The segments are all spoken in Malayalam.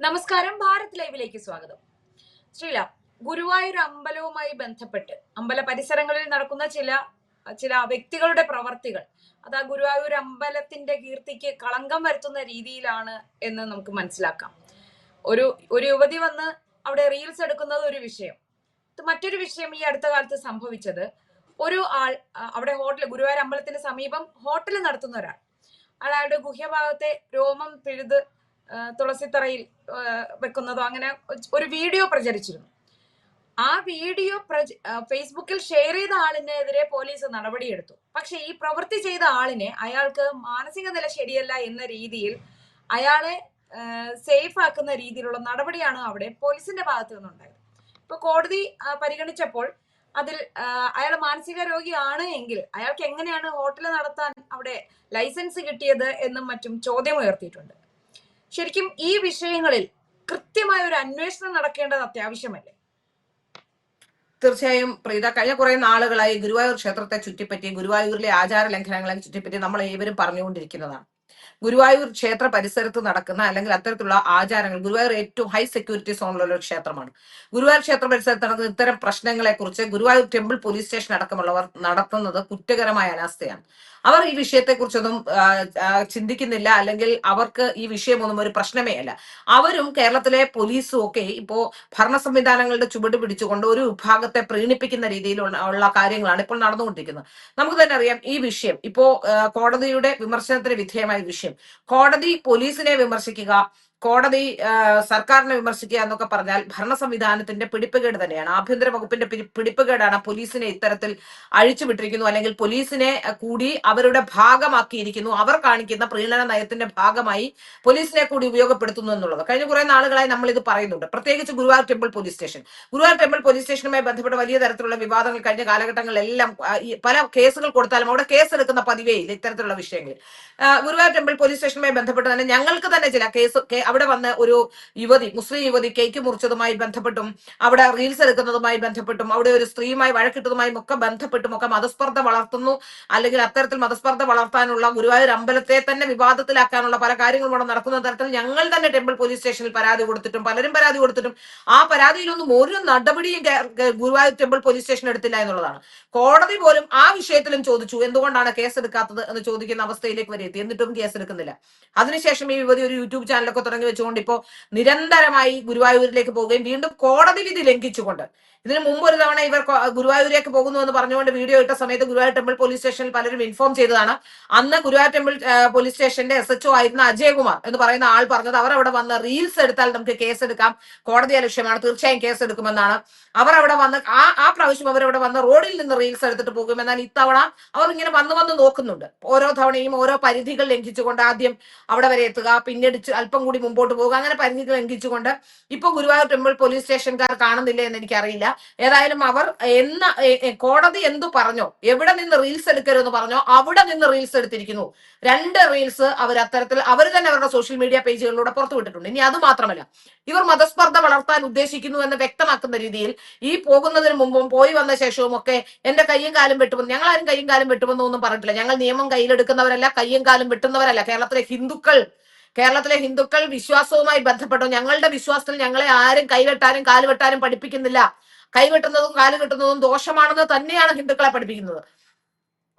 നമസ്കാരം ഭാരത് ലൈവിലേക്ക് സ്വാഗതം. ശ്രീല ഗുരുവായൂർ അമ്പലവുമായി ബന്ധപ്പെട്ട് അമ്പല പരിസരങ്ങളിൽ നടക്കുന്ന ചില ചില വ്യക്തികളുടെ പ്രവർത്തികൾ അത് ആ ഗുരുവായൂർ അമ്പലത്തിന്റെ കീർത്തിക്ക് കളങ്കം വരുത്തുന്ന രീതിയിലാണ് എന്ന് നമുക്ക് മനസ്സിലാക്കാം. ഒരു ഒരു യുവതി വന്ന് അവിടെ റീൽസ് എടുക്കുന്നത് ഒരു വിഷയം. മറ്റൊരു വിഷയം ഈ അടുത്ത കാലത്ത് സംഭവിച്ചത്. ഒരു ആൾ അവിടെ ഹോട്ടൽ ഗുരുവായൂർ അമ്പലത്തിന്റെ സമീപം ഹോട്ടൽ നടത്തുന്ന ഒരാൾ. അയാളുടെ ഗുഹ്യഭാഗത്തെ രോമം പിഴുത് തുളസിത്തറയിൽ വെക്കുന്നതോ അങ്ങനെ ഒരു വീഡിയോ പ്രചരിച്ചിരുന്നു. ആ വീഡിയോ പ്രച ഫേസ്ബുക്കിൽ ഷെയർ ചെയ്ത ആളിനെതിരെ പോലീസ് നടപടിയെടുത്തു. പക്ഷെ ഈ പ്രവൃത്തി ചെയ്ത ആളിനെ അയാൾക്ക് മാനസിക നില ശരിയല്ല എന്ന രീതിയിൽ അയാളെ സേഫ് ആക്കുന്ന രീതിയിലുള്ള നടപടിയാണ് അവിടെ പോലീസിന്റെ ഭാഗത്തു നിന്നുണ്ടായത്. ഇപ്പൊ കോടതി പരിഗണിച്ചപ്പോൾ അതിൽ അയാൾ മാനസിക രോഗിയാണ് എങ്കിൽ അയാൾക്ക് എങ്ങനെയാണ് ഹോട്ടൽ നടത്താൻ അവിടെ ലൈസൻസ് കിട്ടിയത് എന്നും മറ്റും ചോദ്യം ഉയർത്തിയിട്ടുണ്ട്. ശരിക്കും ഈ വിഷയങ്ങളിൽ കൃത്യമായ ഒരു അന്വേഷണം നടക്കേണ്ടത് അത്യാവശ്യമല്ലേ? തീർച്ചയായും പ്രീത കഴിഞ്ഞ കുറെ നാളുകളായി ഗുരുവായൂർ ക്ഷേത്രത്തെ ചുറ്റിപ്പറ്റി ഗുരുവായൂരിലെ ആചാര ലംഘനങ്ങളെ ചുറ്റിപ്പറ്റി നമ്മൾ ഏവരും പറഞ്ഞുകൊണ്ടിരിക്കുന്നതാണ്. ഗുരുവായൂർ ക്ഷേത്ര പരിസരത്ത് നടക്കുന്ന അല്ലെങ്കിൽ അത്തരത്തിലുള്ള ആചാരങ്ങൾ ഗുരുവായൂർ ഏറ്റവും ഹൈ സെക്യൂരിറ്റി സോണിലുള്ള ഒരു ക്ഷേത്രമാണ്. ഗുരുവായൂർ ക്ഷേത്ര പരിസരത്ത് നടക്കുന്ന ഇത്തരം പ്രശ്നങ്ങളെ കുറിച്ച് ഗുരുവായൂർ ടെമ്പിൾ പോലീസ് സ്റ്റേഷൻ അടക്കമുള്ളവർ നടത്തുന്നത് കുറ്റകരമായ അനാസ്ഥയാണ്. അവർ ഈ വിഷയത്തെക്കുറിച്ചൊന്നും ചിന്തിക്കുന്നില്ല. അല്ലെങ്കിൽ അവർക്ക് ഈ വിഷയമൊന്നും ഒരു പ്രശ്നമേ അല്ല. അവരും കേരളത്തിലെ പോലീസും ഒക്കെ ഇപ്പോ ഭരണ സംവിധാനങ്ങളുടെ ചുവട് പിടിച്ചുകൊണ്ട് ഒരു വിഭാഗത്തെ പ്രീണിപ്പിക്കുന്ന രീതിയിലുള്ള കാര്യങ്ങളാണ് ഇപ്പോൾ നടന്നുകൊണ്ടിരിക്കുന്നത്. നമുക്ക് തന്നെ അറിയാം ഈ വിഷയം. ഇപ്പോ കോടതിയുടെ വിമർശനത്തിന് വിധേയമായ വിഷയം. കോടതി പോലീസിനെ വിമർശിക്കുക കോടതി സർക്കാരിനെ വിമർശിക്കുക എന്നൊക്കെ പറഞ്ഞാൽ ഭരണ സംവിധാനത്തിന്റെ പിടിപ്പുകേട് തന്നെയാണ്. ആഭ്യന്തര വകുപ്പിന്റെ പിടി- പിടിപ്പുകേടാണ് പോലീസിനെ ഇത്തരത്തിൽ അഴിച്ചുവിട്ടിരിക്കുന്നു അല്ലെങ്കിൽ പോലീസിനെ കൂടി അവരുടെ ഭാഗമാക്കിയിരിക്കുന്നു. അവർ കാണിക്കുന്ന പ്രീണന നയത്തിന്റെ ഭാഗമായി പോലീസിനെ കൂടി ഉപയോഗപ്പെടുത്തുന്നു എന്നുള്ളത്. കഴിഞ്ഞ കുറെ നാളുകളായി നമ്മൾ ഇത് പറയുന്നുണ്ട്. പ്രത്യേകിച്ച് Guruvayur temple police station. Guruvayur temple police സ്റ്റേഷനുമായി ബന്ധപ്പെട്ട വലിയ തരത്തിലുള്ള വിവാദങ്ങൾ കഴിഞ്ഞ കാലഘട്ടങ്ങളിലെല്ലാം പല കേസുകൾ കൊടുത്താലും അവിടെ കേസ് എടുക്കുന്ന പതിവേ ഇല്ല ഇത്തരത്തിലുള്ള വിഷയങ്ങളിൽ. ഗുരുവായൂർ ടെമ്പിൾ പോലീസ് സ്റ്റേഷനുമായി ബന്ധപ്പെട്ട് തന്നെ ഞങ്ങൾക്ക് തന്നെ ചില കേസ് അവിടെ വന്ന് ഒരു യുവതി മുസ്ലിം യുവതി കേക്ക് മുറിച്ചതുമായി ബന്ധപ്പെട്ടും അവിടെ റീൽസ് എടുക്കുന്നതുമായി ബന്ധപ്പെട്ടും അവിടെ ഒരു സ്ത്രീയുമായി വഴക്കിട്ടതുമായും ഒക്കെ ബന്ധപ്പെട്ടും ഒക്കെ മതസ്പർദ്ധ വളർത്തുന്നു. അല്ലെങ്കിൽ അത്തരത്തിൽ മതസ്പർദ്ധ വളർത്താനുള്ള ഗുരുവായൂർ അമ്പലത്തെ തന്നെ വിവാദത്തിലാക്കാനുള്ള പല കാര്യങ്ങളും അവിടെ നടക്കുന്ന തരത്തിൽ ഞങ്ങൾ തന്നെ ടെമ്പിൾ പോലീസ് സ്റ്റേഷനിൽ പരാതി കൊടുത്തിട്ടും പലരും പരാതി കൊടുത്തിട്ടും ആ പരാതിയിലൊന്നും ഒരു നടപടിയും ഗുരുവായൂർ ടെമ്പിൾ പോലീസ് സ്റ്റേഷൻ എടുത്തില്ല എന്നുള്ളതാണ്. കോടതി പോലും ആ വിഷയത്തിലും ചോദിച്ചു എന്തുകൊണ്ടാണ് കേസ് എടുക്കാത്തത് എന്ന് ചോദിക്കുന്ന അവസ്ഥയിലേക്ക് വരെ എത്തി. എന്നിട്ടും കേസ് എടുക്കുന്നില്ല. അതിനുശേഷം ഈ യുവതി ഒരു യൂട്യൂബ് ചാനലൊക്കെ തുടങ്ങി വെച്ചുകൊണ്ട് ഇപ്പോൾ നിരന്തരമായി ഗുരുവായൂരിലേക്ക് പോവുകയും വീണ്ടും കോടതി വിധി ലംഘിച്ചുകൊണ്ട്. ഇതിനു മുമ്പ് ഒരു തവണ ഇവർ ഗുരുവായൂരിലേക്ക് പോകുന്നു എന്ന് പറഞ്ഞുകൊണ്ട് വീഡിയോ ഇട്ട സമയത്ത് ഗുരുവായൂർ ടെമ്പിൾ പോലീസ് സ്റ്റേഷനിൽ പലരും ഇൻഫോം ചെയ്തതാണ്. അന്ന് ഗുരുവായൂർ ടെമ്പിൾ പോലീസ് സ്റ്റേഷന്റെ എസ് എച്ച്ഒ ആയിരുന്ന അജയകുമാർ എന്ന് പറയുന്ന ആൾ പറഞ്ഞത് അവർ അവിടെ വന്ന് റീൽസ് എടുത്താൽ നമുക്ക് കേസ് എടുക്കാം. കോടതി അലക്ഷ്യമാണ്. തീർച്ചയായും കേസ് എടുക്കുമെന്നാണ്. അവർ അവിടെ വന്ന് ആ ആ പ്രാവശ്യം അവർ അവിടെ വന്ന് റോഡിൽ നിന്ന് റീൽസ് എടുത്തിട്ട് പോകും. എന്നാൽ ഇത്തവണ അവർ ഇങ്ങനെ വന്ന് വന്ന് നോക്കുന്നുണ്ട്. ഓരോ തവണയും ഓരോ പരിധികൾ ലംഘിച്ചുകൊണ്ട് ആദ്യം അവിടെ വരെ എത്തുക പിന്നെ അല്പം കൂടി മുമ്പോട്ട് പോകുക. അങ്ങനെ പരിധികൾ ലംഘിച്ചുകൊണ്ട് ഇപ്പൊ ഗുരുവായൂർ ടെമ്പിൾ പോലീസ് സ്റ്റേഷൻകാർ കാണുന്നില്ല എന്ന് എനിക്കറിയില്ല. ഏതായാലും അവർ എന്ന കോടതി എന്തു പറഞ്ഞോ എവിടെ നിന്ന് റീൽസ് എടുക്കരുതെന്ന് പറഞ്ഞോ അവിടെ നിന്ന് റീൽസ് എടുത്തിരിക്കുന്നു. രണ്ട് റീൽസ് അവർ അത്തരത്തിൽ അവർ തന്നെ അവരുടെ സോഷ്യൽ മീഡിയ പേജുകളിലൂടെ പുറത്തുവിട്ടിട്ടുണ്ട് ഇനി അത് മാത്രമല്ല ഇവർ മതസ്പർദ്ധ വളർത്താൻ ഉദ്ദേശിക്കുന്നു എന്ന് വ്യക്തമാക്കുന്ന രീതിയിൽ ഈ പോകുന്നതിന് മുമ്പും പോയി വന്ന ശേഷവും ഒക്കെ എന്റെ കയ്യും കാലും വെട്ടുമെന്ന് ഞങ്ങൾ ആരും കയ്യും കാലും വെട്ടുമെന്നൊന്നും പറഞ്ഞിട്ടില്ല. ഞങ്ങൾ നിയമം കയ്യിലെടുക്കുന്നവരല്ല കയ്യും കാലും വെട്ടുന്നവരല്ല. കേരളത്തിലെ ഹിന്ദുക്കൾ കേരളത്തിലെ ഹിന്ദുക്കൾ വിശ്വാസവുമായി ബന്ധപ്പെട്ടു. ഞങ്ങളുടെ വിശ്വാസത്തിൽ ഞങ്ങളെ ആരും കൈവെട്ടാനും കാലുവെട്ടാനും പഠിപ്പിക്കുന്നില്ല. കൈവെട്ടുന്നതും കാലുകെട്ടുന്നതും ദോഷമാണെന്ന് തന്നെയാണ് ഹിന്ദുക്കളെ പഠിപ്പിക്കുന്നത്.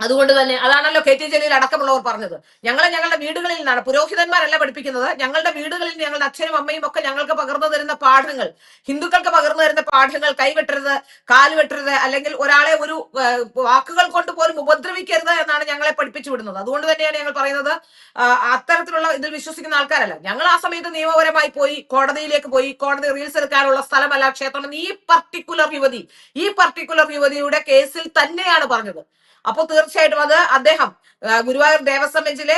അതുകൊണ്ട് തന്നെ അതാണല്ലോ കെ ടി ജലീൽ അടക്കമുള്ളവർ പറഞ്ഞത്. ഞങ്ങളെ ഞങ്ങളുടെ വീടുകളിൽ നിന്നാണ്. പുരോഹിതന്മാരല്ല പഠിപ്പിക്കുന്നത്. ഞങ്ങളുടെ വീടുകളിൽ ഞങ്ങളുടെ അച്ഛനും അമ്മയും ഒക്കെ ഞങ്ങൾക്ക് പകർന്നു തരുന്ന പാഠങ്ങൾ ഹിന്ദുക്കൾക്ക് പകർന്നു തരുന്ന പാഠങ്ങൾ കൈവെട്ടരുത് കാൽ വെട്ടരുത് അല്ലെങ്കിൽ ഒരാളെ ഒരു വാക്കുകൾ കൊണ്ട് പോലും ഉപദ്രവിക്കരുത് എന്നാണ് ഞങ്ങളെ പഠിപ്പിച്ചു വിടുന്നത്. അതുകൊണ്ട് തന്നെയാണ് ഞങ്ങൾ പറയുന്നത് അത്തരത്തിലുള്ള ഇതിൽ വിശ്വസിക്കുന്ന ആൾക്കാരല്ല. ഞങ്ങൾ ആ സമയത്ത് നിയമപരമായി പോയി കോടതിയിലേക്ക് പോയി കോടതി റീൽസ് എടുക്കാനുള്ള സ്ഥലമല്ല ക്ഷേത്രം ഈ പർട്ടിക്കുലർ യുവതി ഈ പർട്ടിക്കുലർ യുവതിയുടെ കേസിൽ തന്നെയാണ് പറഞ്ഞത്. അപ്പോൾ തീർച്ചയായിട്ടും അത് അദ്ദേഹം ഗുരുവായൂർ ദേവസ്വം ബെഞ്ചിലെ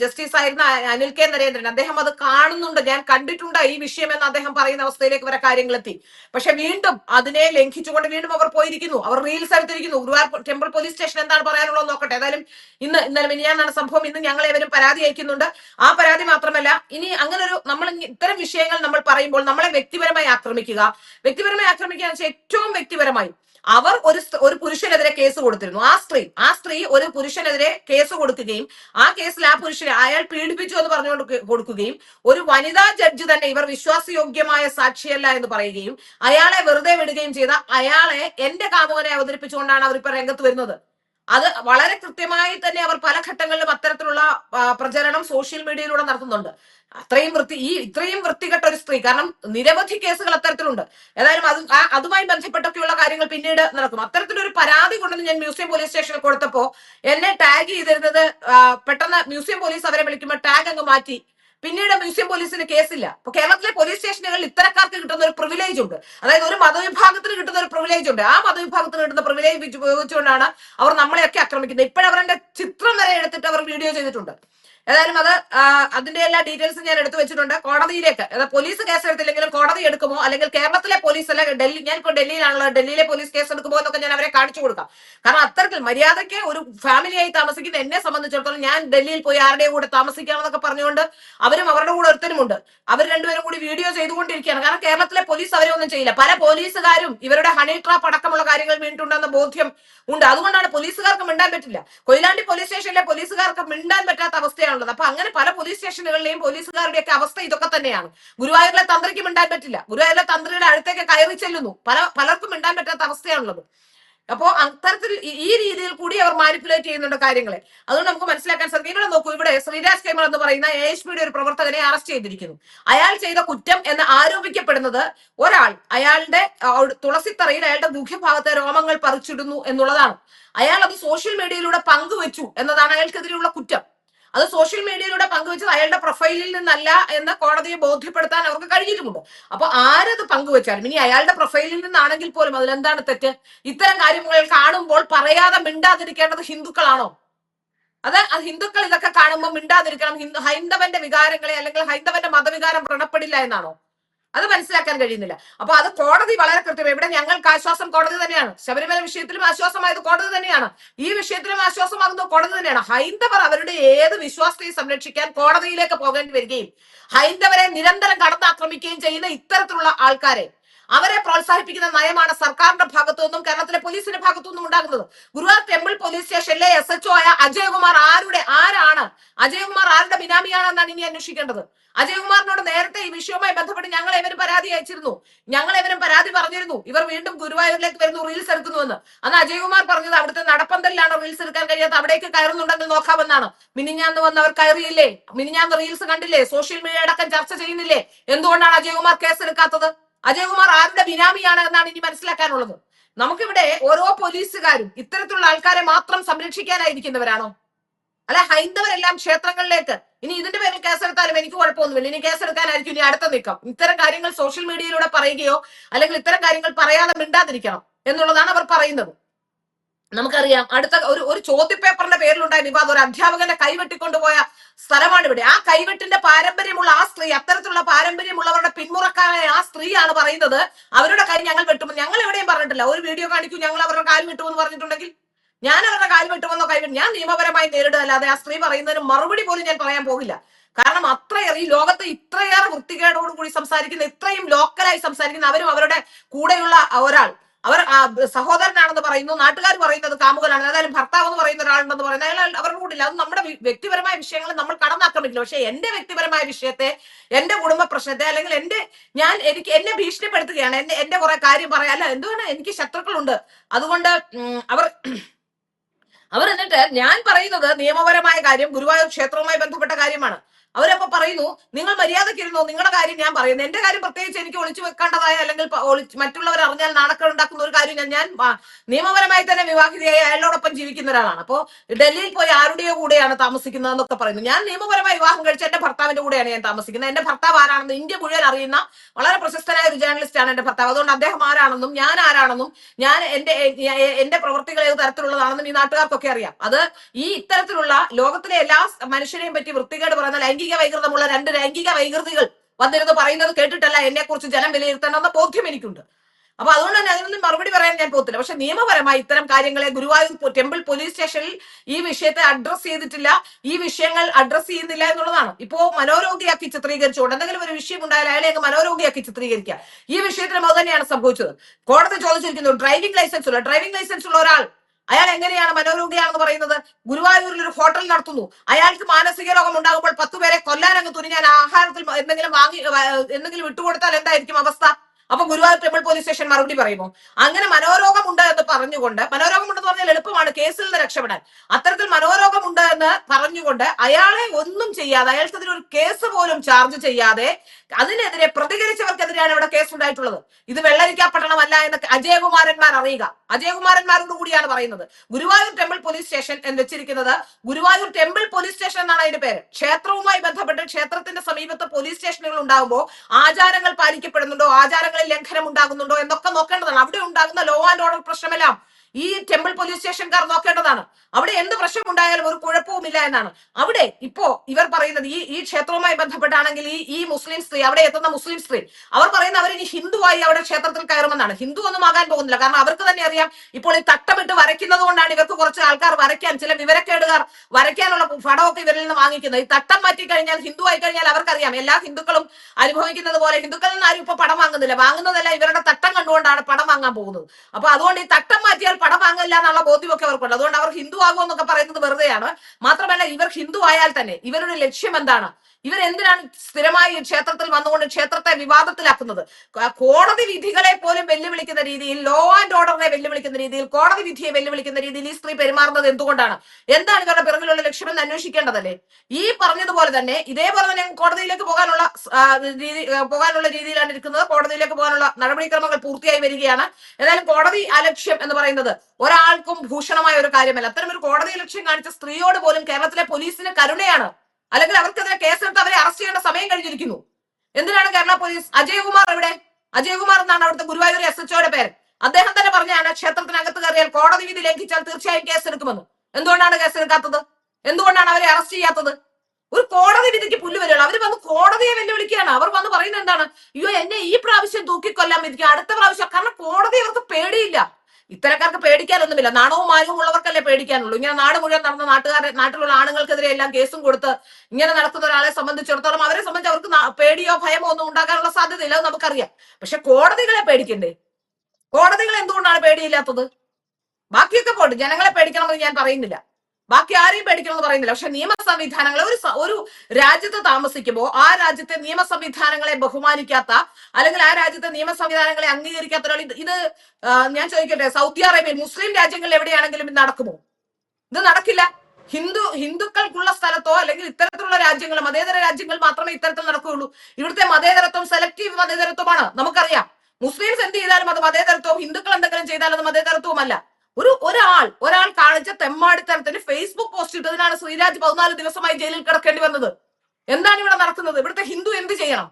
ജസ്റ്റിസ് ആയിരുന്ന അനിൽ കെ നരേന്ദ്രൻ അദ്ദേഹം അത് കാണുന്നുണ്ട്. ഞാൻ കണ്ടിട്ടുണ്ട് ഈ വിഷയം എന്ന് അദ്ദേഹം പറയുന്ന അവസ്ഥയിലേക്ക് വരെ കാര്യങ്ങൾ എത്തി പക്ഷെ വീണ്ടും അതിനെ ലംഘിച്ചുകൊണ്ട് വീണ്ടും അവർ പോയിരിക്കുന്നു. അവർ റീൽസ് എടുത്തിരിക്കുന്നു. ഗുരുവായൂർ ടെമ്പിൾ പോലീസ് സ്റ്റേഷൻ എന്താണ് പറയാനുള്ളത് നോക്കട്ടെ. ഏതായാലും ഇന്ന് ഇന്നലെ മിനിയാന്നാണ് സംഭവം ഇന്ന് ഞങ്ങൾ ഏവരും പരാതി അയക്കുന്നുണ്ട്. ആ പരാതി മാത്രമല്ല ഇനി അങ്ങനെ ഒരു നമ്മൾ ഇത്തരം വിഷയങ്ങൾ നമ്മൾ പറയുമ്പോൾ നമ്മളെ വ്യക്തിപരമായി ആക്രമിക്കുക. വ്യക്തിപരമായി ആക്രമിക്കുക എന്ന് വെച്ചാൽ ഏറ്റവും വ്യക്തിപരമായി അവർ ഒരു ഒരു പുരുഷനെതിരെ കേസ് കൊടുത്തിരുന്നു. ആ സ്ത്രീ ആ സ്ത്രീ ഒരു പുരുഷനെതിരെ കേസ് കൊടുക്കുകയും ആ കേസിൽ ആ പുരുഷനെ അയാൾ പീഡിപ്പിച്ചു എന്ന് പറഞ്ഞുകൊണ്ട് കൊടുക്കുകയും ഒരു വനിതാ ജഡ്ജ് തന്നെ ഇവർ വിശ്വാസയോഗ്യമായ സാക്ഷിയല്ല എന്ന് പറയുകയും അയാളെ വെറുതെ വിടുകയും ചെയ്ത അയാളെ എന്റെ കാമുകനെ അവതരിപ്പിച്ചുകൊണ്ടാണ് അവർ ഇപ്പൊ രംഗത്ത് വരുന്നത്. അത് വളരെ കൃത്യമായി തന്നെ അവർ പല ഘട്ടങ്ങളിലും അത്തരത്തിലുള്ള പ്രചരണം സോഷ്യൽ മീഡിയയിലൂടെ നടത്തുന്നുണ്ട്. അത്രയും വൃത്തി ഈ ഇത്രയും വൃത്തികെട്ട ഒരു സ്ത്രീ കാരണം നിരവധി കേസുകൾ അത്തരത്തിലുണ്ട്. ഏതായാലും അത് അതുമായി ബന്ധപ്പെട്ടൊക്കെയുള്ള കാര്യങ്ങൾ പിന്നീട് നടക്കും. അത്തരത്തിലൊരു പരാതി കൊണ്ടുവന്ന് ഞാൻ മ്യൂസിയം പോലീസ് സ്റ്റേഷനിൽ കൊടുത്തപ്പോ എന്നെ ടാഗ് ചെയ്തിരുന്നത് പെട്ടെന്ന് മ്യൂസിയം പോലീസ് അവരെ വിളിക്കുമ്പോൾ ടാഗ് അങ്ങ് മാറ്റി. പിന്നീട് മ്യൂസിയം പോലീസിന് കേസില്ല. അപ്പൊ കേരളത്തിലെ പോലീസ് സ്റ്റേഷനുകളിൽ ഇത്തരക്കാർക്ക് കിട്ടുന്ന ഒരു പ്രിവിലേജ് ഉണ്ട്. അതായത് ഒരു മതവിഭാഗത്തിന് കിട്ടുന്ന ഒരു പ്രിവിലേജ് ഉണ്ട്. ആ മതവിഭാഗത്തിന് കിട്ടുന്ന പ്രിവിലേജ് ഉപയോഗിച്ചുകൊണ്ടാണ് അവർ നമ്മളെയൊക്കെ ആക്രമിക്കുന്നത്. ഇപ്പോഴവരുടെ ചിത്രം വരെ എടുത്തിട്ട് അവർ വീഡിയോ ചെയ്തിട്ടുണ്ട്. ഏതായാലും അത് അതിന്റെ എല്ലാ ഡീറ്റെയിൽസും ഞാൻ എടുത്തു വെച്ചിട്ടുണ്ട്. കോടതിയിലേക്ക് പോലീസ് കേസ് എടുത്തില്ലെങ്കിലും കോടതി എടുക്കുമോ? അല്ലെങ്കിൽ കേരളത്തിലെ പോലീസ് അല്ല ഡൽഹി ഞാൻ ഇപ്പോൾ ഡൽഹിയിലാണല്ലോ ഡൽഹിയിലെ പോലീസ് കേസ് എടുക്കുമോ എന്നൊക്കെ ഞാൻ അവരെ കാണിച്ചു കൊടുക്കാം. കാരണം അത്തരത്തിൽ മര്യാദയ്ക്ക് ഒരു ഫാമിലിയായി താമസിക്കുന്ന എന്നെ സംബന്ധിച്ചിടത്തോളം ഞാൻ ഡൽഹിയിൽ പോയി ആരുടെയും കൂടെ താമസിക്കാമെന്നൊക്കെ പറഞ്ഞുകൊണ്ട് അവരും അവരുടെ കൂടെ ഒരുത്തനുമുണ്ട് അവർ രണ്ടുപേരും കൂടി വീഡിയോ ചെയ്തുകൊണ്ടിരിക്കുകയാണ്. കാരണം കേരളത്തിലെ പോലീസ് അവരെ ഒന്നും ചെയ്യില്ല. പല പോലീസുകാരും ഇവരുടെ ഹണി ട്രാപ്പ് അടക്കമുള്ള കാര്യങ്ങൾ വീണിട്ടുണ്ടെന്ന ബോധ്യം ഉണ്ട്. അതുകൊണ്ടാണ് പോലീസുകാർക്ക് മിണ്ടാൻ പറ്റില്ല. കൊയിലാണ്ടി പോലീസ് സ്റ്റേഷനിലെ പോലീസുകാർക്ക് മിണ്ടാൻ പറ്റാത്ത അവസ്ഥയാണുള്ളത് അപ്പൊ അങ്ങനെ പല പോലീസ് സ്റ്റേഷനുകളിലെയും പോലീസുകാരുടെ ഒക്കെ അവസ്ഥ ഇതൊക്കെ തന്നെയാണ്. ഗുരുവായൂരിലെ തന്ത്രിക്ക് മിണ്ടാൻ പറ്റില്ല. ഗുരുവായൂരിലെ തന്ത്രിയുടെ അടുത്തേക്ക് കയറി ചെല്ലുന്നു. പല പലർക്കും മിണ്ടാൻ പറ്റാത്ത അവസ്ഥയാണുള്ളത്. അപ്പോ അത്തരത്തിൽ ഈ- രീതിയിൽ കൂടി അവർ മാനിപ്പുലേറ്റ് ചെയ്യുന്നുണ്ട് കാര്യങ്ങളെ. അതുകൊണ്ട് നമുക്ക് മനസ്സിലാക്കാൻ സാധിക്കും. ഇവിടെ നോക്കൂ ഇവിടെ ശ്രീരാജ് കൈമൾ എന്ന് പറയുന്ന എ എസ് പിയുടെ ഒരു പ്രവർത്തകനെ അറസ്റ്റ് ചെയ്തിരിക്കുന്നു. അയാൾ ചെയ്ത കുറ്റം എന്ന് ആരോപിക്കപ്പെടുന്നത് ഒരാൾ അയാളുടെ തുളസിത്തറയിൽ അയാളുടെ മുഖ്യഭാഗത്തെ രോമങ്ങൾ പറിച്ചിടുന്നു എന്നുള്ളതാണ്. അയാൾ അത് സോഷ്യൽ മീഡിയയിലൂടെ പങ്കുവച്ചു എന്നതാണ് അയാൾക്കെതിരെയുള്ള കുറ്റം. അത് സോഷ്യൽ മീഡിയയിലൂടെ പങ്കുവെച്ചത് അയാളുടെ പ്രൊഫൈലിൽ നിന്നല്ല എന്ന് കോടതിയെ ബോധ്യപ്പെടുത്താൻ അവർക്ക് കഴിഞ്ഞിട്ടുമുണ്ട്. അപ്പൊ ആരത് പങ്കുവെച്ചാലും ഇനി അയാളുടെ പ്രൊഫൈലിൽ നിന്നാണെങ്കിൽ പോലും അതിലെന്താണ് തെറ്റ്? ഇത്തരം കാര്യങ്ങൾ കാണുമ്പോൾ പറയാതെ മിണ്ടാതിരിക്കേണ്ടത് ഹിന്ദുക്കളാണോ? അത് ഹിന്ദുക്കൾ ഇതൊക്കെ കാണുമ്പോൾ മിണ്ടാതിരിക്കണം. ഹിന്ദു ഹൈന്ദവന്റെ വികാരങ്ങളെ അല്ലെങ്കിൽ ഹൈന്ദവന്റെ മതവികാരം വ്രണപ്പെടില്ല എന്നാണോ? അത് മനസ്സിലാക്കാൻ കഴിയുന്നില്ല. അപ്പൊ അത് കോടതി വളരെ കൃത്യം ഇവിടെ ഞങ്ങൾക്ക് ആശ്വാസം കോടതി തന്നെയാണ്. ശബരിമല വിഷയത്തിലും ആശ്വാസമായത് കോടതി തന്നെയാണ്. ഈ വിഷയത്തിലും ആശ്വാസമാകുന്നത് കോടതി തന്നെയാണ്. ഹൈന്ദവർ അവരുടെ ഏത് വിശ്വാസത്തെയും സംരക്ഷിക്കാൻ കോടതിയിലേക്ക് പോകേണ്ടി വരികയും ഹൈന്ദവരെ നിരന്തരം കടന്നാക്രമിക്കുകയും ചെയ്യുന്ന ഇത്തരത്തിലുള്ള ആൾക്കാരെ അവരെ പ്രോത്സാഹിപ്പിക്കുന്ന നയമാണ് സർക്കാരിന്റെ ഭാഗത്തു നിന്നും കേരളത്തിലെ പോലീസിന്റെ ഭാഗത്തു നിന്നും ഉണ്ടാകുന്നത്. ഗുരുവായൂർ ടെമ്പിൾ പോലീസ് സ്റ്റേഷനിലെ എസ് എച്ച് ഒ ആയ അജയകുമാർ ആരുടെ ആരാണ്? അജയകുമാർ ആരുടെ ബിനാമിയാണെന്നാണ് ഇനി അന്വേഷിക്കേണ്ടത്. അജയകുമാറിനോട് നേരത്തെ ഈ വിഷയവുമായി ബന്ധപ്പെട്ട് ഞങ്ങൾ ഇവരും പരാതി അയച്ചിരുന്നു. ഞങ്ങൾ ഇവരും പരാതി പറഞ്ഞിരുന്നു. ഇവർ വീണ്ടും ഗുരുവായൂരിലേക്ക് വരുന്നു റീൽസ് എടുക്കുന്നുവെന്ന്. അന്ന് അജയകുമാർ പറഞ്ഞത് അവിടുത്തെ നടപ്പന്തലിലാണ് റീൽസ് എടുക്കാൻ കഴിയാത്ത അവിടേക്ക് കയറുന്നുണ്ടെങ്കിൽ നോക്കാമെന്നാണ്. മിനിഞ്ഞാന്ന് വന്ന് അവർ കയറിയില്ലേ? മിനിഞ്ഞാന്ന് റീൽസ് കണ്ടില്ലേ? സോഷ്യൽ മീഡിയ അടക്കം ചർച്ച ചെയ്യുന്നില്ലേ? എന്തുകൊണ്ടാണ് അജയകുമാർ കേസ് എടുക്കാത്തത് അജയകുമാർ ആരുടെ ബിനാമിയാണ് എന്നാണ് ഇനി മനസ്സിലാക്കാനുള്ളത്? നമുക്കിവിടെ ഓരോ പോലീസുകാരും ഇത്തരത്തിലുള്ള ആൾക്കാരെ മാത്രം സംരക്ഷിക്കാനായിരിക്കുന്നവരാണോ? അല്ല ഹൈന്ദവരെല്ലാം ക്ഷേത്രങ്ങളിലേക്ക് ഇനി ഇതിന്റെ പേരിൽ കേസെടുത്താലും എനിക്ക് കുഴപ്പമൊന്നുമില്ല. ഇനി കേസെടുക്കാനായിരിക്കും ഇനി അടുത്ത നീക്കം. ഇത്തരം കാര്യങ്ങൾ സോഷ്യൽ മീഡിയയിലൂടെ പറയുകയോ അല്ലെങ്കിൽ ഇത്തരം കാര്യങ്ങൾ പറയാതെ മിണ്ടാതിരിക്കണം എന്നുള്ളതാണ് അവർ പറയുന്നത്. നമുക്കറിയാം. അടുത്ത ഒരു ഒരു ചോദ്യപേപ്പറിന്റെ പേരിലുണ്ടായ വിവാദം. ഒരു അധ്യാപകന്റെ കൈവെട്ടിക്കൊണ്ടുപോയ സ്ഥലമാണ് ഇവിടെ. ആ കൈവെട്ടിന്റെ പാരമ്പര്യമുള്ള ആ സ്ത്രീ അത്തരത്തിലുള്ള പാരമ്പര്യമുള്ളവരുടെ പിന്മുറക്കാരായ ആ സ്ത്രീയാണ് പറയുന്നത്. അവരുടെ കൈ ഞങ്ങൾ വെട്ടുമെന്ന്. ഞങ്ങൾ എവിടെയും പറഞ്ഞിട്ടില്ല. ഒരു വീഡിയോ കാണിക്കൂ ഞങ്ങൾ അവരുടെ കാൽ വെട്ടുമെന്ന് പറഞ്ഞിട്ടുണ്ടെങ്കിൽ. ഞാൻ അവരുടെ കാൽ വെട്ടുമെന്നോ കൈവിട്ട് ഞാൻ നിയമപരമായി നേരിടുക അല്ലാതെ ആ സ്ത്രീ പറയുന്നതിന് മറുപടി പോലും ഞാൻ പറയാൻ പോകില്ല. കാരണം അത്രയേറെ ഈ ലോകത്ത് ഇത്രയേറെ വൃത്തികേടോടുകൂടി സംസാരിക്കുന്ന ഇത്രയും ലോക്കലായി സംസാരിക്കുന്ന അവരും അവരുടെ കൂടെയുള്ള ഒരാൾ. അവർ സഹോദരനാണെന്ന് പറയുന്നു നാട്ടുകാർ പറയുന്നത് കാമുകനാണ് ഏതായാലും ഭർത്താവ് എന്ന് പറയുന്ന ഒരാളുണ്ടെന്ന് പറയുന്നത് അയാൾ അവരുടെ കൂടില്ല. അത് നമ്മുടെ വ്യക്തിപരമായ വിഷയങ്ങൾ നമ്മൾ കടന്നാക്രമിക്കില്ല. പക്ഷെ എന്റെ വ്യക്തിപരമായ വിഷയത്തെ എന്റെ കുടുംബ പ്രശ്നത്തെ അല്ലെങ്കിൽ എന്റെ ഞാൻ എനിക്ക് എന്നെ ഭീഷണിപ്പെടുത്തുകയാണ് എന്റെ എന്റെ കുറെ കാര്യം പറയാം അല്ല എന്തുകൊണ്ട് എനിക്ക് ശത്രുക്കളുണ്ട്? അതുകൊണ്ട് അവർ അവർ എന്നിട്ട് ഞാൻ പറയുന്നത് നിയമപരമായ കാര്യം ഗുരുവായൂർ ക്ഷേത്രവുമായി ബന്ധപ്പെട്ട കാര്യമാണ്. അവരപ്പോ പറയുന്നു നിങ്ങൾ മര്യാദക്കിരുന്നോ നിങ്ങളുടെ കാര്യം ഞാൻ പറയുന്നു. എന്റെ കാര്യം പ്രത്യേകിച്ച് എനിക്ക് ഒളിച്ചു വെക്കേണ്ടതായ അല്ലെങ്കിൽ മറ്റുള്ളവർ അറിഞ്ഞാൽ നാണക്കേട് ഉണ്ടാക്കുന്ന ഒരു കാര്യം ഞാൻ നിയമപരമായി തന്നെ വിവാഹിതയായി അയാളോടൊപ്പം ജീവിക്കുന്ന ഒരാളാണ്. അപ്പോ ഡൽഹിയിൽ പോയി ആരുടെയോ കൂടെയാണ് താമസിക്കുന്നത് എന്നൊക്കെ പറയുന്നു. ഞാൻ നിയമപരമായി വിവാഹം കഴിച്ച എന്റെ ഭർത്താവിന്റെ കൂടെയാണ് ഞാൻ താമസിക്കുന്നത്. എന്റെ ഭർത്താവ് ആരാണെന്ന് ഇന്ത്യ മുഴുവൻ അറിയുന്ന വളരെ പ്രശസ്തനായ ഒരു ജേർണലിസ്റ്റ് ആണ് എന്റെ ഭർത്താവ്. അതുകൊണ്ട് അദ്ദേഹം ആരാണെന്നും ഞാൻ ആരാണെന്നും ഞാൻ എന്റെ എന്റെ പ്രവർത്തികൾ ഏത് തരത്തിലുള്ളതാണെന്നും ഈ നാട്ടുകാർക്കൊക്കെ അറിയാം. അത് ഈ ഇത്തരത്തിലുള്ള ലോകത്തിലെ എല്ലാ മനുഷ്യരെയും പറ്റി വൃത്തികേട് പറയുന്ന ലൈംഗിക വൈകൃതമുള്ള രണ്ട് ലൈംഗിക വൈകൃതികൾ വന്നിരുന്ന് പറയുന്നത് കേട്ടിട്ടല്ല എന്നെ കുറിച്ച് ജനം വിലയിരുത്തണമെന്ന ബോധ്യം എനിക്കുണ്ട്. അപ്പൊ അതുകൊണ്ട് തന്നെ അതിനൊന്നും മറുപടി പറയാൻ ഞാൻ പോകത്തില്ല. പക്ഷെ നിയമപരമായി ഇത്തരം കാര്യങ്ങളെ ഗുരുവായൂർ ടെമ്പിൾ പോലീസ് സ്റ്റേഷനിൽ ഈ വിഷയത്തെ അഡ്രസ് ചെയ്തിട്ടില്ല. ഈ വിഷയങ്ങൾ അഡ്രസ് ചെയ്യുന്നില്ല എന്നുള്ളതാണ്. ഇപ്പോ മനോരോഗിയാക്കി ചിത്രീകരിച്ചുകൊണ്ട് എന്തെങ്കിലും ഒരു വിഷയം ഉണ്ടായാലും അയാളെ അങ്ങ് മനോരോഗിയാക്കി ചിത്രീകരിക്കുക. ഈ വിഷയത്തിന് അത് തന്നെയാണ് സംഭവിച്ചത്. കോടതി ചോദിച്ചിരിക്കുന്നു ഡ്രൈവിംഗ് ലൈസൻസ് ഉള്ള ഡ്രൈവിംഗ് ലൈസൻസ് ഉള്ള ഒരാൾ അയാൾ എങ്ങനെയാണ് മനോരോഗിയാണെന്ന് പറയുന്നത്? ഗുരുവായൂരിൽ ഒരു ഹോട്ടൽ നടത്തുന്നു. അയാൾക്ക് മാനസിക രോഗം ഉണ്ടാകുമ്പോൾ പത്ത് പേരെ കൊല്ലാൻ അങ്ങ് തുനിഞ്ഞാൽ ആഹാരത്തിൽ എന്തെങ്കിലും വാങ്ങി എന്തെങ്കിലും വിട്ടുകൊടുത്താൽ എന്തായിരിക്കും അവസ്ഥ? അപ്പൊ ഗുരുവായൂർ ട്രിബിൾ പോലീസ് സ്റ്റേഷൻ മറുപടി പറയുമോ അങ്ങനെ മനോരോഗമുണ്ട് എന്ന് പറഞ്ഞുകൊണ്ട് മനോരോഗമുണ്ടെന്ന് പറഞ്ഞാൽ എളുപ്പമാണ് കേസിൽ നിന്ന് രക്ഷപ്പെടാൻ. അത്തരത്തിൽ മനോരോഗമുണ്ട് എന്ന് പറഞ്ഞുകൊണ്ട് അയാളെ ഒന്നും ചെയ്യാതെ അയാൾക്കെതിരെ ഒരു കേസ് പോലും ചാർജ് ചെയ്യാതെ അതിനെതിരെ പ്രതികരിച്ചവർക്കെതിരെയാണ് ഇവിടെ കേസ് ഉണ്ടായിട്ടുള്ളത്. ഇത് വെള്ളരിക്ക പട്ടണമല്ല എന്ന് അജയകുമാരന്മാർ അറിയുക. അജയകുമാരന്മാരോട് കൂടിയാണ് പറയുന്നത്. ഗുരുവായൂർ ടെമ്പിൾ പോലീസ് സ്റ്റേഷൻ എന്ന് വെച്ചിരിക്കുന്നത് ഗുരുവായൂർ ടെമ്പിൾ പോലീസ് സ്റ്റേഷൻ എന്നാണ് അതിന്റെ പേര്. ക്ഷേത്രവുമായി ബന്ധപ്പെട്ട് ക്ഷേത്രത്തിന്റെ സമീപത്ത് പോലീസ് സ്റ്റേഷനുകൾ ഉണ്ടാകുമ്പോൾ ആചാരങ്ങൾ പാലിക്കപ്പെടുന്നുണ്ടോ? ആചാരങ്ങളിൽ ലംഘനം ഉണ്ടാകുന്നുണ്ടോ എന്നൊക്കെ നോക്കേണ്ടതാണ്. അവിടെ ഉണ്ടാകുന്ന ലോ ആൻഡ് ഓർഡർ പ്രശ്നമെല്ലാം ഈ ടെമ്പിൾ പോലീസ് സ്റ്റേഷൻകാർ നോക്കേണ്ടതാണ്. അവിടെ എന്ത് പ്രശ്നം ഉണ്ടായാലും ഒരു കുഴപ്പവുമില്ല എന്നാണ്. അവിടെ ഇപ്പോ ഇവർ പറയുന്നത് ഈ ഈ ക്ഷേത്രവുമായി ബന്ധപ്പെട്ടാണെങ്കിൽ ഈ ഈ മുസ്ലിം സ്ത്രീ അവിടെ എത്തുന്ന മുസ്ലിം സ്ത്രീ അവർ പറയുന്ന അവർ ഇനി ഹിന്ദുവായി അവിടെ ക്ഷേത്രത്തിൽ കയറുമെന്നാണ്. ഹിന്ദു ഒന്നും ആകാൻ പോകുന്നില്ല. കാരണം അവർക്ക് തന്നെ അറിയാം ഇപ്പോൾ ഈ തട്ടമിട്ട് വരയ്ക്കുന്നത് കൊണ്ടാണ് ഇവർക്ക് കുറച്ച് ആൾക്കാർ വരയ്ക്കാൻ ചില വിവരക്കേടുകാർ വരയ്ക്കാനുള്ള പടമൊക്കെ ഇവരിൽ നിന്ന് വാങ്ങിക്കുന്നത്. ഈ തട്ടം മാറ്റി കഴിഞ്ഞാൽ ഹിന്ദു ആയി കഴിഞ്ഞാൽ അവർക്കറിയാം എല്ലാ ഹിന്ദുക്കളും അനുഭവിക്കുന്നത് പോലെ ഹിന്ദുക്കളിൽ നിന്ന് ആരും ഇപ്പൊ പടം വാങ്ങുന്നില്ല. വാങ്ങുന്നതല്ല ഇവരുടെ തട്ടം കണ്ടുകൊണ്ടാണ് പടം വാങ്ങാൻ പോകുന്നത്. അപ്പൊ അതുകൊണ്ട് ഈ തട്ടം മാറ്റിയാൽ പടം വാങ്ങില്ല എന്നുള്ള ബോധ്യമൊക്കെ അവർക്കുണ്ട്. അതുകൊണ്ട് അവർ ഹിന്ദു ആകുമെന്നൊക്കെ പറയുന്നത് വെറുതെയാണ്. മാത്രമല്ല ഇവർ ഹിന്ദു ആയാൽ തന്നെ ഇവരുടെ ലക്ഷ്യം എന്താണ്? ഇവരെന്തിനാണ് സ്ഥിരമായി ക്ഷേത്രത്തിൽ വന്നുകൊണ്ട് ക്ഷേത്രത്തെ വിവാദത്തിലാക്കുന്നത്? കോടതി വിധികളെ പോലും വെല്ലുവിളിക്കുന്ന രീതിയിൽ ലോ ആൻഡ് ഓർഡറിനെ വെല്ലുവിളിക്കുന്ന രീതിയിൽ കോടതി വിധിയെ വെല്ലുവിളിക്കുന്ന രീതിയിൽ ഈ സ്ത്രീ പെരുമാറുന്നത് എന്തുകൊണ്ടാണ്? എന്താണ് ഇവരുടെ പിറകിലുള്ള ലക്ഷ്യമെന്ന് അന്വേഷിക്കേണ്ടതല്ലേ? ഈ പറഞ്ഞതുപോലെ തന്നെ ഇതേപോലെ തന്നെ കോടതിയിലേക്ക് പോകാനുള്ള രീതി പോകാനുള്ള രീതിയിലാണ് ഇരിക്കുന്നത്. കോടതിയിലേക്ക് പോകാനുള്ള നടപടിക്രമങ്ങൾ പൂർത്തിയായി വരികയാണ്. ഏതായാലും കോടതി അലക്ഷ്യം എന്ന് പറയുന്നത് ഒരാൾക്കും ഭൂഷണമായ ഒരു കാര്യമല്ല. അത്തരം ഒരു കോടതി ലക്ഷ്യം കാണിച്ച സ്ത്രീയോട് പോലും കേരളത്തിലെ പോലീസിന് കരുണയാണ്. അല്ലെങ്കിൽ അവർക്കെതിരെ കേസെടുത്ത് അവരെ അറസ്റ്റ് ചെയ്യേണ്ട സമയം കഴിഞ്ഞിരിക്കുന്നു. എന്തിനാണ് കേരള പോലീസ് അജയകുമാർ എവിടെ? അജയകുമാർ എന്നാണ് അവിടുത്തെ ഗുരുവായൂർ എസ് എച്ച്ഒയുടെ പേര്. അദ്ദേഹം തന്നെ പറഞ്ഞാണ് ക്ഷേത്രത്തിനകത്ത് കയറിയാൽ കോടതി വിധി ലംഘിച്ചാൽ തീർച്ചയായും കേസെടുക്കുമെന്ന്. എന്തുകൊണ്ടാണ് കേസെടുക്കാത്തത്? എന്തുകൊണ്ടാണ് അവരെ അറസ്റ്റ് ചെയ്യാത്തത്? ഒരു കോടതി വിധിക്ക് പുല്ല് വരികയാണ്. അവർ വന്ന് കോടതിയെ വെല്ലുവിളിക്കുകയാണ്. അവർ വന്ന് പറയുന്നത് എന്താണ്? അയ്യോ എന്നെ ഈ പ്രാവശ്യം തൂക്കിക്കൊല്ലാൻ വിധിക്കുക അടുത്ത പ്രാവശ്യം. കാരണം കോടതി അവർക്ക് പേടിയില്ല. ഇത്തരക്കാർക്ക് പേടിക്കാനൊന്നുമില്ല. നാണവും മാനവും ഉള്ളവർക്കല്ലേ പേടിക്കാനുള്ളൂ. ഇങ്ങനെ നാട് മുഴുവൻ നടന്ന നാട്ടുകാരെ നാട്ടിലുള്ള ആണുങ്ങൾക്കെതിരെ എല്ലാം കേസും കൊടുത്ത് ഇങ്ങനെ നടക്കുന്ന ഒരാളെ സംബന്ധിച്ചിടത്തോളം അവരെ സംബന്ധിച്ച് അവർക്ക് പേടിയോ ഭയമോ ഒന്നും ഉണ്ടാക്കാനുള്ള സാധ്യതയില്ല അത് നമുക്കറിയാം. പക്ഷെ കോടതികളെ പേടിക്കണ്ടേ? കോടതികൾ എന്തുകൊണ്ടാണ് പേടിയില്ലാത്തത്? ബാക്കിയൊക്കെ പോട്ട്. ജനങ്ങളെ പേടിക്കണമെന്ന് ഞാൻ പറയുന്നില്ല. ബാക്കി ആരെയും പേടിക്കണമെന്ന് പറയുന്നില്ല. പക്ഷെ നിയമ സംവിധാനങ്ങൾ ഒരു ഒരു രാജ്യത്ത് താമസിക്കുമ്പോൾ ആ രാജ്യത്തെ നിയമ സംവിധാനങ്ങളെ ബഹുമാനിക്കാത്ത അല്ലെങ്കിൽ ആ രാജ്യത്തെ നിയമ സംവിധാനങ്ങളെ അംഗീകരിക്കാത്ത ഒരാൾ ഇത് ഞാൻ ചോദിക്കട്ടെ സൗദി അറേബ്യയിൽ മുസ്ലിം രാജ്യങ്ങളിൽ എവിടെയാണെങ്കിലും ഇത് നടക്കുമോ? ഇത് നടക്കില്ല. ഹിന്ദു ഹിന്ദുക്കൾക്കുള്ള സ്ഥലത്തോ അല്ലെങ്കിൽ ഇത്തരത്തിലുള്ള രാജ്യങ്ങൾ മതേതര രാജ്യങ്ങൾ മാത്രമേ ഇത്തരത്തിൽ നടക്കുകയുള്ളൂ. ഇവിടുത്തെ മതേതരത്വം സെലക്റ്റീവ് മതേതരത്വമാണ്. നമുക്കറിയാം. മുസ്ലിംസ് എന്ത് ചെയ്താലും അത് മതേതരത്വവും ഹിന്ദുക്കൾ എന്തെങ്കിലും ചെയ്താലും അത് മതേതരത്വവുമല്ല. ഒരു ഒരാൾ ഒരാൾ കാണിച്ച തെമ്മാടിത്തരത്തിന് ഫേസ്ബുക്ക് പോസ്റ്റ് ഇട്ടതിനാണ് ശ്രീരാജ് പതിനാല് ദിവസമായി ജയിലിൽ കിടക്കേണ്ടി വന്നത്. എന്താണ് ഇവിടെ നടക്കുന്നത്? ഇവിടുത്തെ ഹിന്ദു എന്ത് ചെയ്യണം?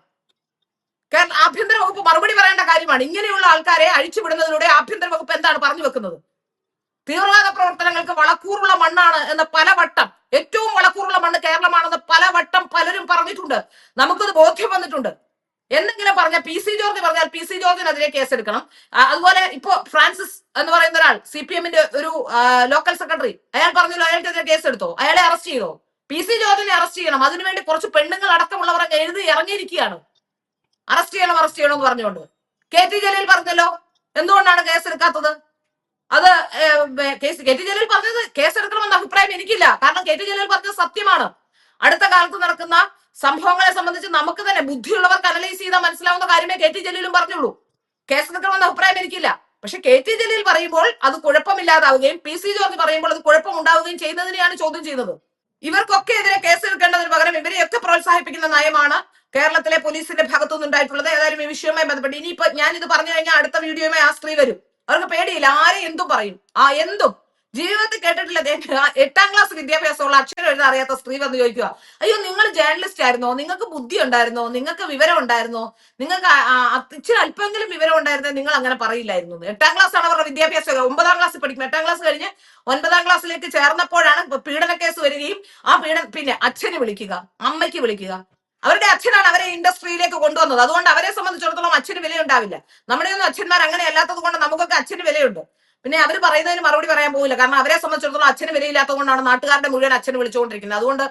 കാരണം ആഭ്യന്തര വകുപ്പ് മറുപടി പറയേണ്ട കാര്യമാണ്. ഇങ്ങനെയുള്ള ആൾക്കാരെ അഴിച്ചുവിടുന്നതിലൂടെ ആഭ്യന്തര വകുപ്പ് എന്താണ് പറഞ്ഞു വെക്കുന്നത്? തീവ്രവാദ പ്രവർത്തനങ്ങൾക്ക് വളക്കൂറുള്ള മണ്ണാണ് എന്ന പലവട്ടം ഏറ്റവും വളക്കൂറുള്ള മണ്ണ് കേരളമാണെന്ന് പലവട്ടം പലരും പറഞ്ഞിട്ടുണ്ട്. നമുക്കത് ബോധ്യം വന്നിട്ടുണ്ട്. എന്തെങ്കിലും പറഞ്ഞ പി സി ജോർജ് പറഞ്ഞാൽ പി സി ജോർജിനെതിരെ കേസെടുക്കണം. അതുപോലെ ഇപ്പോ ഫ്രാൻസിസ് എന്ന് പറയുന്ന ഒരാൾ സി പി എമ്മിന്റെ ഒരു ലോക്കൽ സെക്രട്ടറി അയാൾ പറഞ്ഞല്ലോ അയാൾക്കെതിരെ കേസെടുത്തോ? അയാളെ അറസ്റ്റ് ചെയ്തോ? പി സി ജോർജിനെ അറസ്റ്റ് ചെയ്യണം. അതിനുവേണ്ടി കുറച്ച് പെണ്ണുങ്ങൾ അടക്കമുള്ളവർ എഴുതി ഇറങ്ങിയിരിക്കുകയാണ്. അറസ്റ്റ് ചെയ്യണം അറസ്റ്റ് ചെയ്യണം എന്ന് പറഞ്ഞുകൊണ്ട്. കെ ടി ജലീൽ പറഞ്ഞല്ലോ. എന്തുകൊണ്ടാണ് കേസെടുക്കാത്തത്? അത് കേസ് കെ ടി ജലീൽ പറഞ്ഞത് കേസെടുക്കണമെന്ന അഭിപ്രായം എനിക്കില്ല. കാരണം കെ ടി ജലീൽ പറഞ്ഞത് സത്യമാണ്. അടുത്ത കാലത്ത് നടക്കുന്ന സംഭവങ്ങളെ സംബന്ധിച്ച് നമുക്ക് തന്നെ ബുദ്ധിയുള്ളവർക്ക് അനലൈസ് ചെയ്താൽ മനസ്സിലാവുന്ന കാര്യമേ കെ ടി ജലീലും പറഞ്ഞുള്ളൂ. കേസെടുക്കണമെന്ന അഭിപ്രായം എനിക്കില്ല. പക്ഷെ കെ ടി ജലീൽ പറയുമ്പോൾ അത് കുഴപ്പമില്ലാതാവുകയും പി സി ജോർജ് പറയുമ്പോൾ അത് കുഴപ്പമുണ്ടാവുകയും ചെയ്യുന്നതിനെയാണ് ചോദ്യം ചെയ്തത് ഇവർക്കൊക്കെ എതിരെ കേസെടുക്കേണ്ടതിന് പകരം ഇവരെയൊക്കെ പ്രോത്സാഹിപ്പിക്കുന്ന നയമാണ് കേരളത്തിലെ പോലീസിന്റെ ഭാഗത്തുനിന്ന് ഉണ്ടായിട്ടുള്ളത്. ഏതായാലും ഈ വിഷയവുമായി ബന്ധപ്പെട്ട് ഇനിയിപ്പോ ഞാൻ ഇത് പറഞ്ഞു കഴിഞ്ഞാൽ അടുത്ത വീഡിയോയുമായി ആ സ്ത്രീ വരും. അവർക്ക് പേടിയില്ല. ആരെ എന്തും പറയും. ആ എന്തും. ജീവിതത്തിൽ കേട്ടിട്ടില്ല. എട്ടാം ക്ലാസ് വിദ്യാഭ്യാസമുള്ള അക്ഷരം എഴുതാൻ അറിയാത്ത സ്ത്രീ വന്ന് ചോദിക്കുക അയ്യോ നിങ്ങൾ ജേർണലിസ്റ്റ് ആയിരുന്നോ? നിങ്ങൾക്ക് ബുദ്ധി ഉണ്ടായിരുന്നോ? നിങ്ങൾക്ക് വിവരം ഉണ്ടായിരുന്നോ? നിങ്ങൾക്ക് ഇച്ചിരി അല്പമെങ്കിലും വിവരം ഉണ്ടായിരുന്നേ? നിങ്ങൾ അങ്ങനെ പറയില്ലായിരുന്നു. എട്ടാം ക്ലാസ് ആണ് അവരുടെ വിദ്യാഭ്യാസം. ഒമ്പതാം ക്ലാസ് പഠിക്കും. എട്ടാം ക്ലാസ് കഴിഞ്ഞ് ഒൻപതാം ക്ലാസ്സിലേക്ക് ചേർന്നപ്പോഴാണ് പീഡന കേസ് വരികയും ആ പീഡന പിന്നെ അച്ഛന് വിളിക്കുക അമ്മയ്ക്ക് വിളിക്കുക. അവരുടെ അച്ഛനാണ് അവരെ ഇൻഡസ്ട്രിയിലേക്ക് കൊണ്ടുവന്നത്. അതുകൊണ്ട് അവരെ സംബന്ധിച്ചിടത്തോളം അച്ഛന് വിലയുണ്ടാവില്ല. നമ്മുടെ ഒന്നും അച്ഛന്മാർ അങ്ങനെ അല്ലാത്തത് കൊണ്ട് നമുക്കൊക്കെ അച്ഛന് വിലയുണ്ട്. പിന്നെ അവർ പറയുന്നതിന് മറുപടി പറയാൻ പോകില്ല കാരണം അവരെ സംബന്ധിച്ചിടത്തോളം അച്ഛന് വിലയില്ലാത്തതുകൊണ്ടാണ് നാട്ടുകാരുടെ മുഴുവൻ അച്ഛന് വിളിച്ചുകൊണ്ടിരിക്കുന്നത്. അതുകൊണ്ട്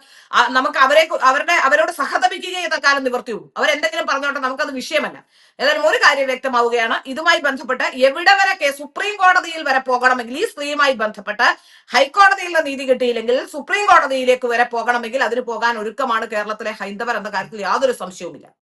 നമുക്ക് അവരെ അവരുടെ അവരോട് സഹതപിക്കുക എന്ന കാലം നിവർത്തിയുള്ളൂ. അവരെന്തെങ്കിലും പറഞ്ഞോട്ടെ നമുക്കത് വിഷയമല്ല. ഏതായാലും ഒരു കാര്യം വ്യക്തമാവുകയാണ്. ഇതുമായി ബന്ധപ്പെട്ട് എവിടെ വരെ കേസ് സുപ്രീം കോടതിയിൽ വരെ പോകണമെങ്കിൽ ഈ സ്ത്രീയുമായി ബന്ധപ്പെട്ട് ഹൈക്കോടതിയിലെ നീതി കിട്ടിയില്ലെങ്കിൽ സുപ്രീം കോടതിയിലേക്ക് വരെ പോകണമെങ്കിൽ അതിന് പോകാൻ ഒരുക്കമാണ് കേരളത്തിലെ ഹൈന്ദവർ എന്ന കാര്യത്തിൽ യാതൊരു സംശയവുമില്ല.